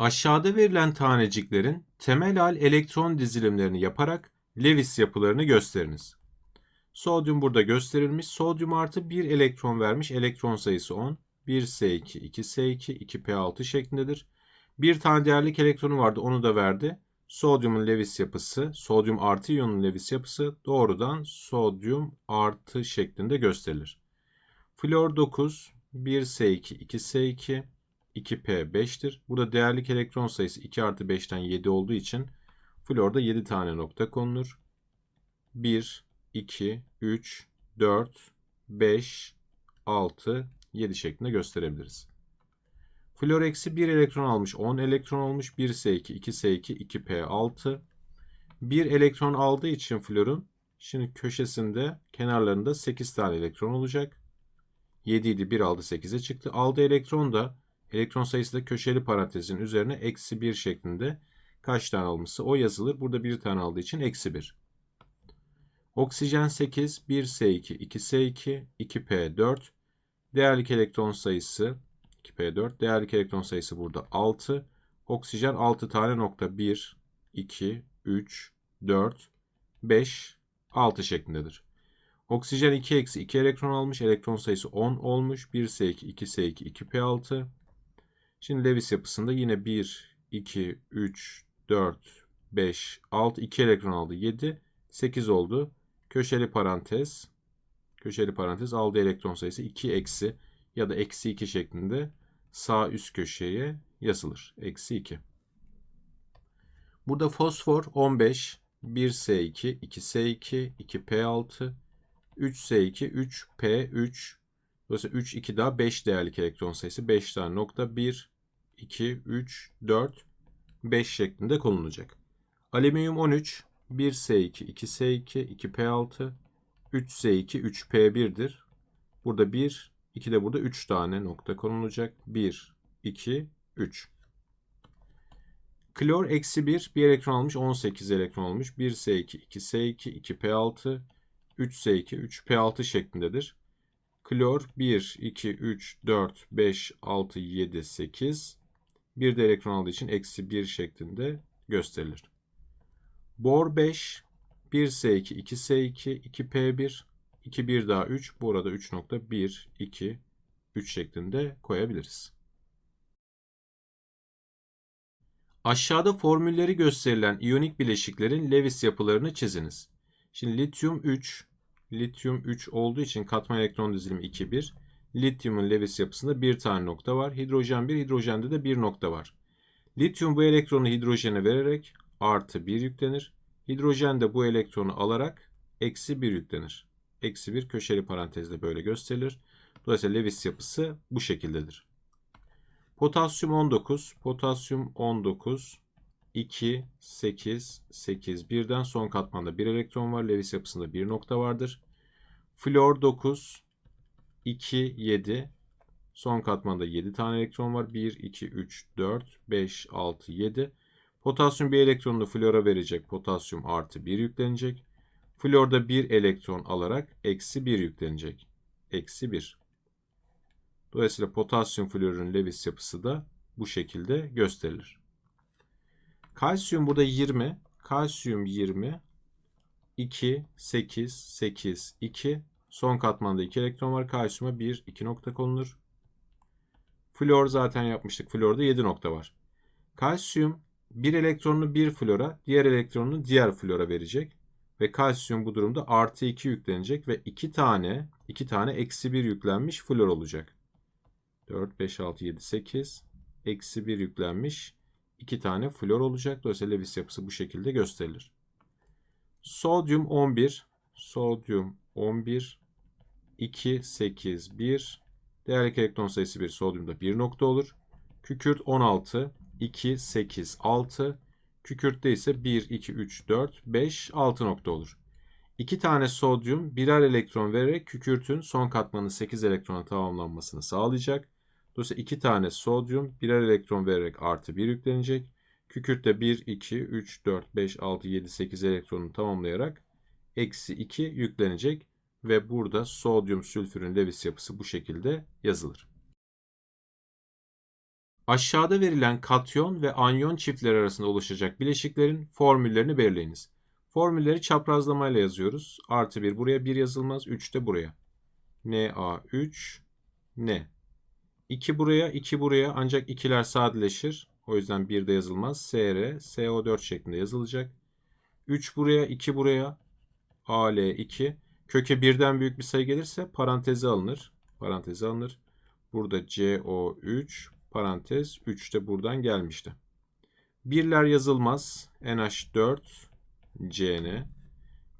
Aşağıda verilen taneciklerin temel hal elektron dizilimlerini yaparak Lewis yapılarını gösteriniz. Sodyum burada gösterilmiş. Sodyum artı 1 elektron vermiş. Elektron sayısı 10. 1S2, 2S2, 2P6 şeklindedir. Bir tane değerlik elektronu vardı. Onu da verdi. Sodyumun Lewis yapısı, sodyum artı iyonun Lewis yapısı doğrudan sodyum artı şeklinde gösterilir. Flor 9, 1S2, 2S2, 2P5'tir. Burada değerlik elektron sayısı 2 artı 5'ten 7 olduğu için florda 7 tane nokta konulur. 1, 2, 3, 4, 5, 6, 7 şeklinde gösterebiliriz. Flor eksi 1 elektron almış 10 elektron olmuş. 1S2, 2S2, 2P6. 1 elektron aldığı için florun şimdi köşesinde kenarlarında 8 tane elektron olacak. 7 idi 1 aldı 8'e çıktı. Aldığı elektron da elektron sayısı da köşeli parantezin üzerine eksi 1 şeklinde kaç tane almışsa o yazılır. Burada bir tane aldığı için eksi 1. Oksijen 8, 1S2, 2S2, 2P4. Değerlik elektron sayısı 2P4. Değerlik elektron sayısı burada 6. Oksijen 6 tane nokta 1, 2, 3, 4, 5, 6 şeklindedir. Oksijen 2 eksi 2 elektron almış. Elektron sayısı 10 olmuş. 1S2, 2S2, 2P6. Şimdi Lewis yapısında yine 1, 2, 3, 4, 5, 6, 2 elektron aldı. 7, 8 oldu. Köşeli parantez, köşeli parantez aldığı elektron sayısı 2 eksi ya da eksi 2 şeklinde sağ üst köşeye yazılır. Eksi 2. Burada fosfor 15, 1S2, 2S2, 2P6, 3S2, 3P3. Dolayısıyla 3, 2 daha 5 değerlik elektron sayısı. 5 tane nokta 1, 2, 3, 4, 5 şeklinde konulacak. Alüminyum 13, 1S2, 2S2, 2P6, 3S2, 3P1'dir. Burada 1, 2 de burada 3 tane nokta konulacak. 1, 2, 3. Klor eksi 1, bir elektron almış, 18 elektron almış. 1S2, 2S2, 2P6, 3S2, 3P6 şeklindedir. Klor 1, 2, 3, 4, 5, 6, 7, 8. Bir de elektron aldığı için eksi 1 şeklinde gösterilir. Bor 5, 1S2, 2S2, 2P1, 2, 1 daha 3. Bu arada 3.1, 2, 3 şeklinde koyabiliriz. Aşağıda formülleri gösterilen iyonik bileşiklerin Lewis yapılarını çiziniz. Şimdi lityum 3, lityum 3 olduğu için katman elektron dizilimi 2, 1. Lityumun Lewis yapısında bir tane nokta var. Hidrojen 1, hidrojende de bir nokta var. Lityum bu elektronu hidrojene vererek artı 1 yüklenir. Hidrojen de bu elektronu alarak eksi 1 yüklenir. Eksi 1 köşeli parantezde böyle gösterilir. Dolayısıyla Lewis yapısı bu şekildedir. Potasyum 19, potasyum 19, 2, 8, 8. Birden son katmanda bir elektron var. Lewis yapısında bir nokta vardır. Flor 9, 2, 7. Son katmanda 7 tane elektron var. 1, 2, 3, 4, 5, 6, 7. Potasyum bir elektronunu flora verecek. Potasyum artı 1 yüklenecek. Florda bir elektron alarak eksi 1 yüklenecek. Eksi 1. Dolayısıyla potasyum florun Lewis yapısı da bu şekilde gösterilir. Kalsiyum burada 20. Kalsiyum 20. 2, 8, 8, 2. Son katmanda 2 elektron var. Kalsiyuma 1, 2 nokta konulur. Flor zaten yapmıştık. Florda 7 nokta var. Kalsiyum bir elektronunu bir flora, diğer elektronunu diğer flora verecek. Ve kalsiyum bu durumda artı 2 yüklenecek ve 2 tane, 2 tane eksi 1 yüklenmiş flor olacak. 4, 5, 6, 7, 8. Eksi 1 yüklenmiş. 2 tane flor olacak. Dolayısıyla Lewis yapısı bu şekilde gösterilir. Sodyum 11. Sodyum 11. 2, 8, 1. Değerlik elektron sayısı 1. Sodyumda 1 nokta olur. Kükürt 16. 2, 8, 6. Kükürtte ise 1, 2, 3, 4, 5, 6 nokta olur. 2 tane sodyum birer elektron vererek kükürtün son katmanın 8 elektrona tamamlanmasını sağlayacak. Dolayısıyla 2 tane sodyum birer elektron vererek artı 1 yüklenecek. Kükürtte 1, 2, 3, 4, 5, 6, 7, 8 elektronu tamamlayarak eksi 2 yüklenecek. Ve burada sodyum sülfürün Lewis yapısı bu şekilde yazılır. Aşağıda verilen katyon ve anyon çiftleri arasında oluşacak bileşiklerin formüllerini belirleyiniz. Formülleri çaprazlamayla yazıyoruz. Artı 1 buraya 1 yazılmaz. 3 de buraya. Na3 N. 2 buraya 2 buraya ancak ikiler sadeleşir. O yüzden 1 de yazılmaz. Sr SO4 şeklinde yazılacak. 3 buraya 2 buraya AL2 köke birden büyük bir sayı gelirse paranteze alınır. Paranteze alınır. Burada CO3 parantez 3 de buradan gelmişti. Birler yazılmaz. NH4 CN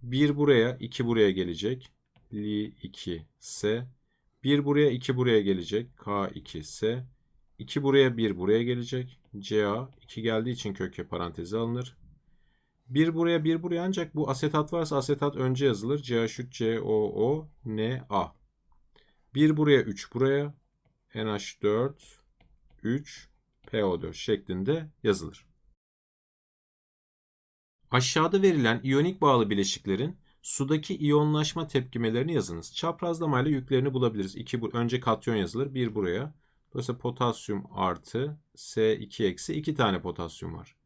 1 buraya 2 buraya gelecek. Li2S 1 buraya 2 buraya gelecek. K2S 2 buraya 1 buraya gelecek. Ca 2 geldiği için köke paranteze alınır. 1 buraya 1 buraya ancak bu asetat varsa asetat önce yazılır. CH3 COO NA. 1 buraya 3 buraya NH4 3 PO4 şeklinde yazılır. Aşağıda verilen iyonik bağlı bileşiklerin sudaki iyonlaşma tepkimelerini yazınız. Çaprazlamayla yüklerini bulabiliriz. 2 bu önce katyon yazılır. 1 buraya. Dolayısıyla potasyum artı S2 eksi 2 tane potasyum var.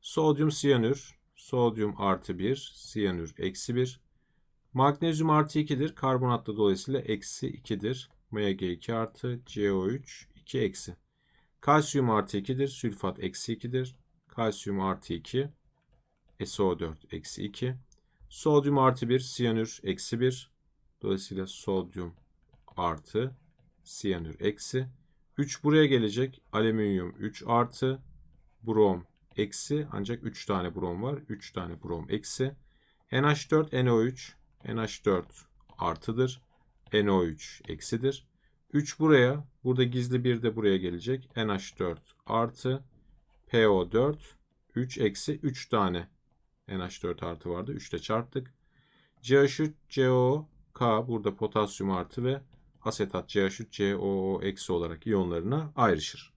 Sodyum siyanür. Sodyum artı 1. Siyanür eksi 1. Magnezyum artı 2'dir. Karbonat da dolayısıyla eksi 2'dir. Mg2 artı CO3 2 eksi. Kalsiyum artı 2'dir. Sülfat eksi 2'dir. Kalsiyum artı 2. SO4 eksi 2. Sodyum artı 1. Siyanür eksi 1. Dolayısıyla sodyum artı siyanür eksi. 3 buraya gelecek. Alüminyum 3 artı. Brom eksi. Ancak 3 tane brom var. 3 tane brom eksi. NH4 NO3. NH4 artıdır. NO3 eksidir. 3 buraya. Burada gizli bir de buraya gelecek. NH4 artı. PO4 3 eksi 3 tane NH4 artı vardı. 3 ile çarptık. CH3 CO K burada potasyum artı ve asetat CH3 COO eksi olarak iyonlarına ayrışır.